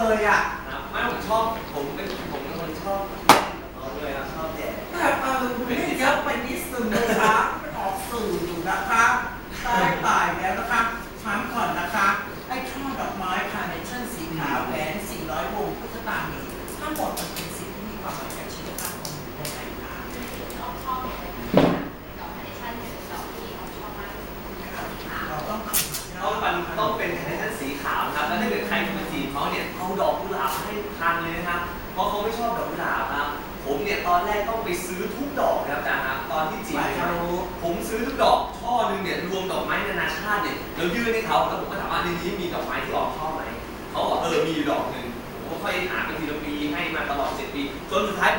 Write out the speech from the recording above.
เลยอะครับไม่ผมชอบ ผมเป็นผมเป็นคนชอบเขาเลยครับชอบแดดแต่เออคุณเล่นเยอะไปนิดนึงนะคะมันออกสื่ออยู่นะคะตายตายแล้วนะคะถามก่อนนะคะ ไอ้ช่อดอกไม้คาร์เนชั่นสีขาวแหวน400วงพุทธตามีทั้งหมดมันเป็นสิ่งที่มีความหมายกับชีวิตของคุณยังไงคะชอบชอบเลยดอกคาร์เนชั่นเป็นดอกที่เขาชอบมากนะคะสีขาวเราต้องต้องเป็นต้องเป็นคาร์เนชั่นสีขาวนะครับ แล้วถ้าเกิดใครจะมาจีบ เขาเนี่ยเอาดอกกุหลาบให้ทันเลยนะครับ เพราะเขาไม่ชอบดอกกุหลาบครับผมเนี่ยตอนแรกต้องไปซื้อทุกดอกนะครับอาจารย์ครับตอนที่จีบฝ่ายเนี่ยรู้ผมซื้อทุกดอกช่อหนึ่งเนี่ยรวมดอกไม้นานาชาติเนี่ยแล้วยื่นให้เขาแล้วผมก็ถามว่าในนี้มีดอกไม้ที่ออกชอบไหมเขาบอกเออมีอยู่ดอกหนึ่งผมก็ค่อยหาเป็นทีละปีให้มาตลอดเจ็ดปีจนสุดท้าย